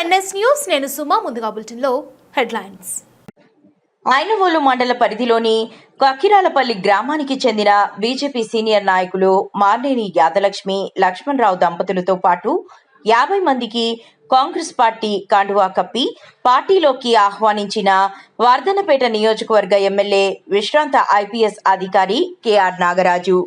NS news. నేను సుమా ముందుగా బులెటిన్లో హెడ్లైన్స్. ఐనవోలు మండల పరిధిలోని కక్కిరాలపల్లి గ్రామానికి చెందిన బీజేపీ సీనియర్ నాయకులు మార్నేని యాదలక్ష్మి లక్ష్మణరావు దంపతులతో పాటు యాభై మందికి కాంగ్రెస్ పార్టీ కాండువా కప్పి పార్టీలోకి ఆహ్వానించిన వర్ధనపేట నియోజకవర్గ ఎమ్మెల్యే విశ్రాంత ఐపీఎస్ అధికారి కెఆర్ నాగరాజు.